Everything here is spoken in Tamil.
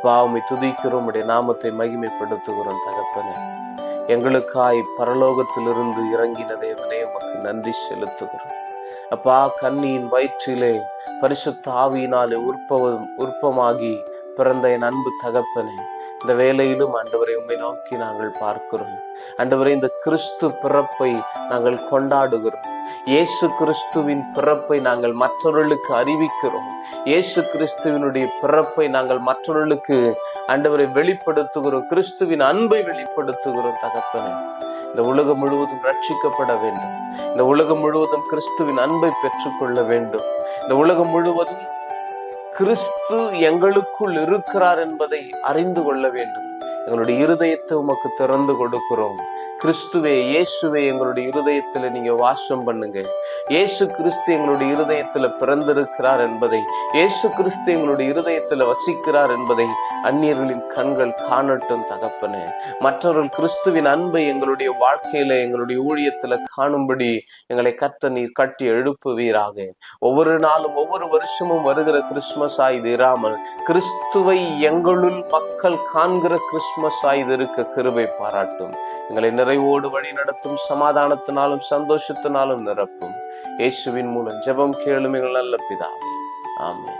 அப்பா உம்மை துதிக்கிறோம் உடைய நாமத்தை மகிமைப்படுத்துகிறோம் தகப்பனே. எங்களுக்காய் பரலோகத்திலிருந்து இறங்கின தேவனே உமக்கு நன்றி செலுத்துகிறோம். அப்பா கண்ணியின் வயிற்றிலே பரிசுத்த ஆவியினாலே உற்பவம் உற்பமாகி பிறந்த என் அன்பு தகப்பனே. இந்த வேலையிலும் ஆண்டவரை உண்மை நோக்கி நாங்கள் பார்க்கிறோம். ஆண்டவரை இந்த கிறிஸ்து பிறப்பை நாங்கள் கொண்டாடுகிறோம். இயேசு கிறிஸ்துவின் பிறப்பை நாங்கள் மற்றவர்களுக்கு அறிவிக்கிறோம். இயேசு கிறிஸ்துவினுடைய பிறப்பை நாங்கள் மற்றவர்களுக்கு ஆண்டவரை வெளிப்படுத்துகிறோம். கிறிஸ்துவின் அன்பை வெளிப்படுத்துகிறோம் தகப்பனே. இந்த உலகம் முழுவதும் ரட்சிக்கப்பட வேண்டும். இந்த உலகம் முழுவதும் கிறிஸ்துவின் அன்பை பெற்றுக்கொள்ள வேண்டும். இந்த உலகம் முழுவதும் கிறிஸ்து எங்களுக்குள் இருக்கிறார் என்பதை அறிந்து கொள்ள வேண்டும். எங்களுடைய இருதயத்தை உமக்கு திறந்து கொடுக்கிறோம். கிறிஸ்துவே இயேசுவே எங்களுடைய இருதயத்துல நீங்க வாசம் பண்ணுங்க. இயேசு கிறிஸ்து எங்களுடைய இருதயத்துல பிறந்திருக்கிறார் என்பதை இயேசு கிறிஸ்து எங்களுடைய இருதயத்துல வசிக்கிறார் என்பதை அந்நியர்களின் கண்கள் காணட்டும் தகப்பனே. மற்றவர்கள் கிறிஸ்துவின் அன்பை எங்களுடைய வாழ்க்கையில எங்களுடைய ஊழியத்துல காணும்படி எங்களை கத்த நீர் கட்டி எழுப்புவீராக. ஒவ்வொரு நாளும் ஒவ்வொரு வருஷமும் வருகிற கிறிஸ்துமஸ் ஆயுது இராமல் கிறிஸ்துவை எங்களுள் மக்கள் காண்கிற கிறிஸ்துமஸ் ஆயுது இருக்க கிருபை பாராட்டும். எங்களை நிறைவோடு வழி நடத்தும் சமாதானத்தினாலும் சந்தோஷத்தினாலும் நிரப்பும். இயேசுவின் மூலம் ஜெபம் கேளும் எங்கள் நல்ல பிதாவே. ஆமே